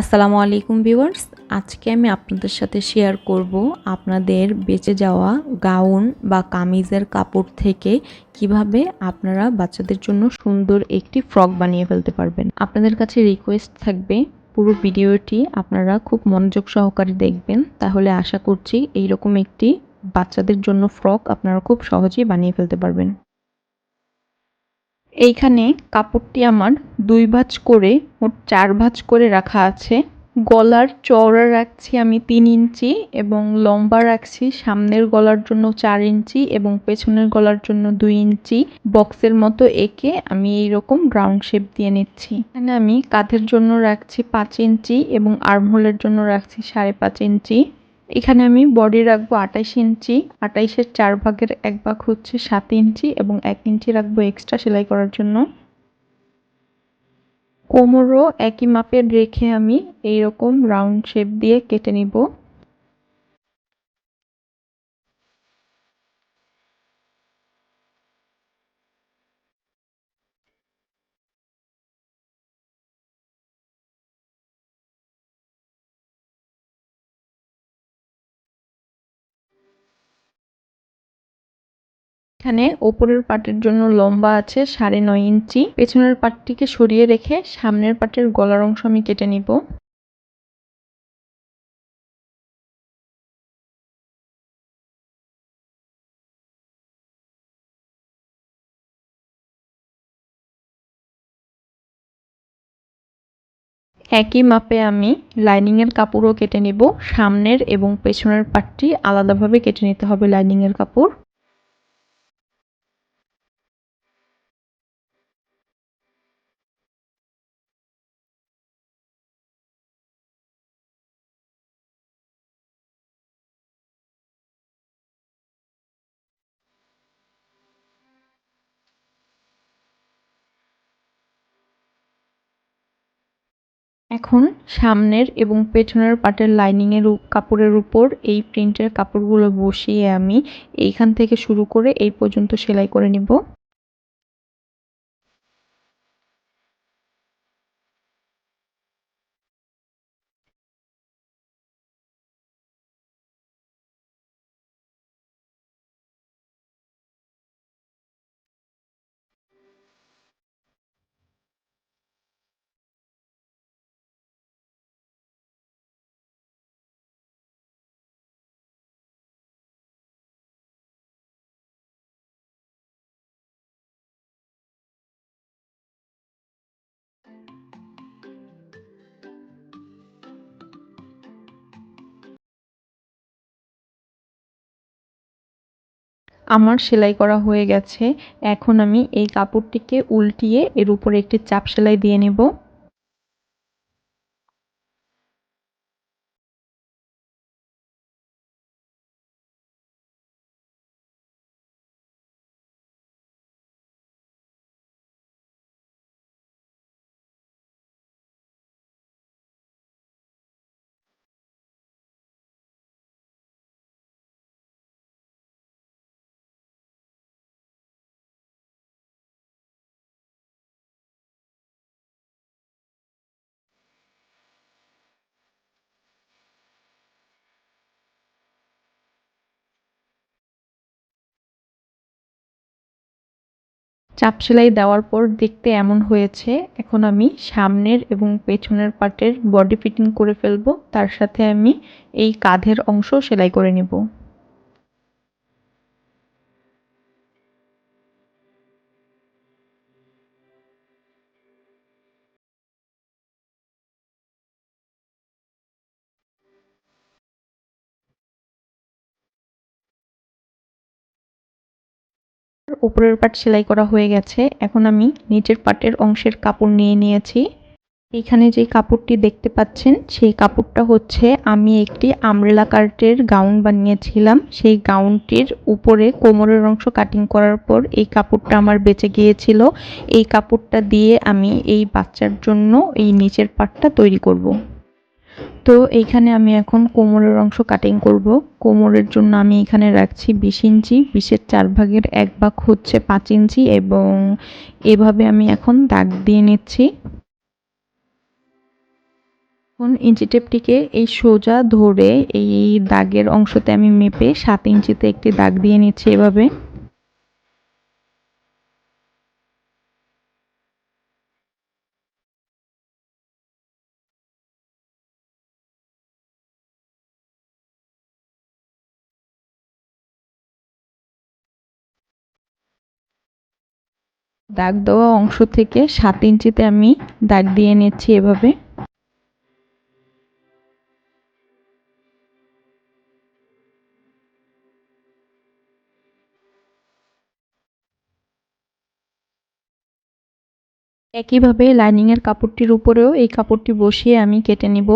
আসসালামু আলাইকুম ভিউয়ার্স। আজকে আমি আপনাদের সাথে শেয়ার করব আপনাদের বেঁচে যাওয়া গাউন বা কামিজের কাপড় থেকে কীভাবে আপনারা বাচ্চাদের জন্য সুন্দর একটি ফ্রক বানিয়ে ফেলতে পারবেন। আপনাদের কাছে রিকোয়েস্ট থাকবে, পুরো ভিডিওটি আপনারা খুব মনোযোগ সহকারে দেখবেন। তাহলে আশা করছি এইরকম একটি বাচ্চাদের জন্য ফ্রক আপনারা খুব সহজেই বানিয়ে ফেলতে পারবেন। এইখানে কাপড়টি আমার দুই ভাঁজ করে, মোট চার ভাঁজ করে রাখা আছে। গলার চওড়া রাখছি আমি তিন ইঞ্চি এবং লম্বা রাখছি সামনের গলার জন্য চার ইঞ্চি এবং পেছনের গলার জন্য দুই ইঞ্চি। বক্সের মতো এঁকে আমি এইরকম রাউন্ড শেপ দিয়ে নিচ্ছি। এখানে আমি কাঁধের জন্য রাখছি পাঁচ ইঞ্চি এবং আর্মহোলের জন্য রাখছি সাড়ে পাঁচ ইঞ্চি। এখানে আমি বডি রাখব আঠাইশ ইঞ্চি। আঠাইশের চার ভাগের এক ভাগ হচ্ছে সাত ইঞ্চি এবং এক ইঞ্চি রাখব এক্সট্রা সেলাই করার জন্য। কোমরও একই মাপের রেখে আমি এইরকম রাউন্ড শেপ দিয়ে কেটে নিব। এখানে ওপরের পাটের জন্য লম্বা আছে সাড়ে নয় ইঞ্চি। পেছনের পাটটিকে সরিয়ে রেখে সামনের পাটের গলার অংশ আমি কেটে নিব। একই মাপে আমি লাইনিংয়ের কাপড়ও কেটে নিব। সামনের এবং পেছনের পাটটি আলাদাভাবে কেটে নিতে হবে লাইনিংয়ের কাপড়। এখন সামনের এবং পেছনের পাটের লাইনিংয়ের কাপড়ের উপর এই প্রিন্টের কাপড়গুলো বসিয়ে আমি এইখান থেকে শুরু করে এই পর্যন্ত সেলাই করে নিব। আমার সেলাই করা হয়ে গেছে। এখন আমি এই কাপড়টিকে উল্টিয়ে এর উপরে একটি চাপ সেলাই দিয়ে নেব। চাপ সেলাই দেওয়ার পর দেখতে এমন হয়েছে, এখন আমি সামনের এবং পেছনের পার্টের বডি ফিটিং করে ফেলব, তার সাথে আমি এই কাঁধের অংশ সেলাই করে নেব। উপরের পাট সেলাই করা হয়ে গেছে। এখন আমি নিচের পাটের অংশের কাপড় নিয়ে নিয়েছি। এখানে যে কাপড়টি দেখতে পাচ্ছেন, সেই কাপড়টা হচ্ছে আমি একটি আমরেলা কার্টের গাউন বানিয়েছিলাম। সেই গাউনটির উপরে কোমরের অংশ কাটিং করার পর এই কাপড়টা আমার বেঁচে গিয়েছিল। এই কাপড়টা দিয়ে আমি এই বাচ্চার জন্য এই নিচের পাটটা তৈরি করব। তো এইখানে আমি এখন কোমরের অংশ কাটিং করব। কোমরের জন্য আমি এখানে রাখছি বিশ ইঞ্চি। বিশের চার ভাগের এক ভাগ হচ্ছে পাঁচ ইঞ্চি এবং এভাবে আমি এখন দাগ দিয়ে নিচ্ছি। এখন ইঞ্চি টেপটিকে এই সোজা ধরে এই দাগের অংশতে আমি মেপে সাত ইঞ্চিতে একটি দাগ দিয়ে নিচ্ছি এভাবে। দাগ দেওয়া অংশ থেকে সাত ইঞ্চিতে আমি দাগ দিয়ে নিচ্ছি এভাবে। একইভাবে লাইনিংয়ের কাপড়টির উপরেও এই কাপড়টি বসিয়ে আমি কেটে নিব।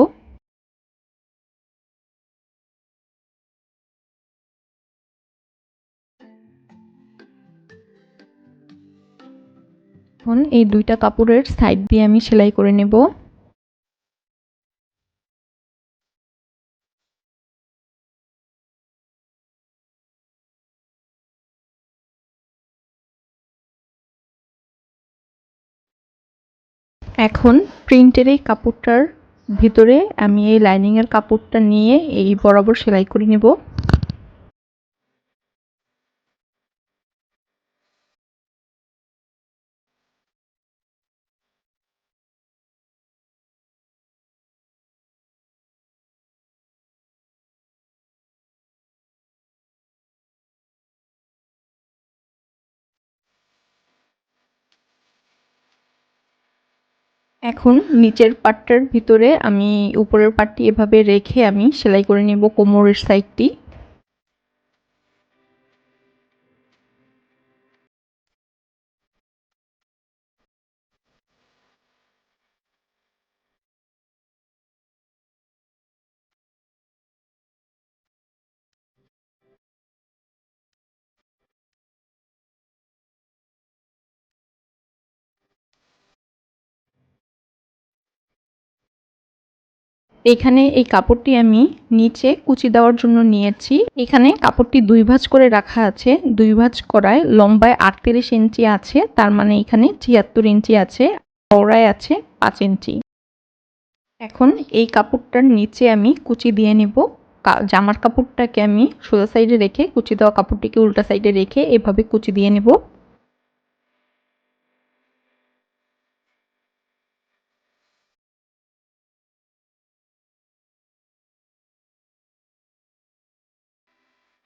এখন এই দুইটা কাপড়ের সাইড দিয়ে আমি সেলাই করে নেব। এখন প্রিন্টের এই কাপড়টার ভিতরে আমি এই লাইনিংয়ের কাপড়টা নিয়ে এই বরাবর সেলাই করে নেব। এখন নিচের পাটটার ভিতরে আমি উপরের পাটটি এভাবে রেখে আমি সেলাই করে নেব কোমরের সাইডটি এখানে এই কাপড়টি আমি নিচে কুচি দেওয়ার জন্য নিয়েছি। এখানে কাপড়টি দুই ভাঁজ করে রাখা আছে। দুই ভাঁজ করায় লম্বায় আটত্রিশ ইঞ্চি আছে, তার মানে এখানে ছিয়াত্তর ইঞ্চি আছে, চওড়ায় আছে পাঁচ ইঞ্চি। এখন এই কাপড়টার নিচে আমি কুচি দিয়ে নেব। জামার কাপড়টাকে আমি সোজা সাইডে রেখে কুচি দেওয়া কাপড়টিকে উল্টা সাইডে রেখে এভাবে কুচি দিয়ে নেব।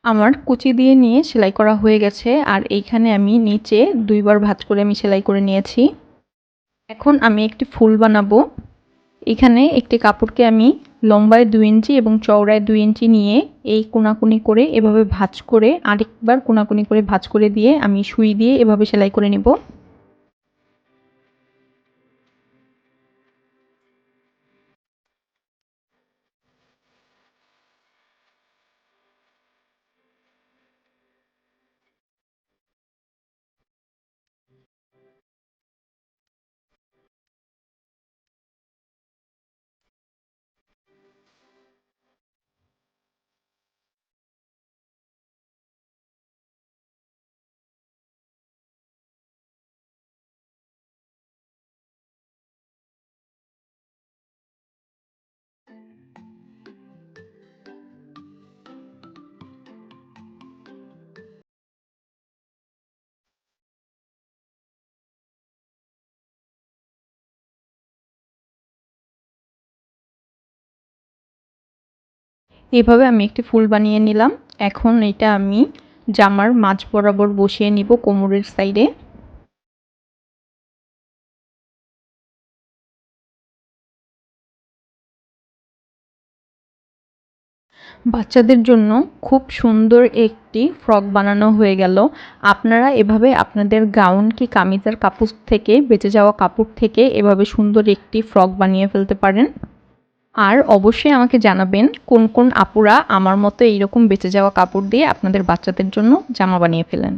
আমার কুচি দিয়ে নিয়ে সেলাই করা হয়ে গেছে, আর এইখানে আমি নিচে দুইবার ভাঁজ করে আমি সেলাই করে নিয়েছি। এখন আমি একটি ফুল বানাবো। এখানে একটি কাপড়কে আমি লম্বায় দুই ইঞ্চি এবং চওড়ায় দুই ইঞ্চি নিয়ে এই কোনাকুনি করে এভাবে ভাঁজ করে আরেকবার কোনাকুনি করে ভাঁজ করে দিয়ে আমি সুই দিয়ে এভাবে সেলাই করে নেব। এভাবে আমি একটি ফুল বানিয়ে নিলাম। এখন এটা আমি জামার মাঝ বরাবর বসিয়ে নিব কোমরের সাইডে। বাচ্চাদের জন্য খুব সুন্দর একটি ফ্রক বানানো হয়ে গেল। আপনারা এভাবে আপনাদের গাউন কি কামিজার কাপড় থেকে, বেঁচে যাওয়া কাপড় থেকে এভাবে সুন্দর একটি ফ্রক বানিয়ে ফেলতে পারেন। আর অবশ্যই আমাকে জানাবেন কোন কোন আপুরা আমার মতো এইরকম বেঁচে যাওয়া কাপড় দিয়ে আপনাদের বাচ্চাদের জন্য জামা বানিয়ে ফেলেন।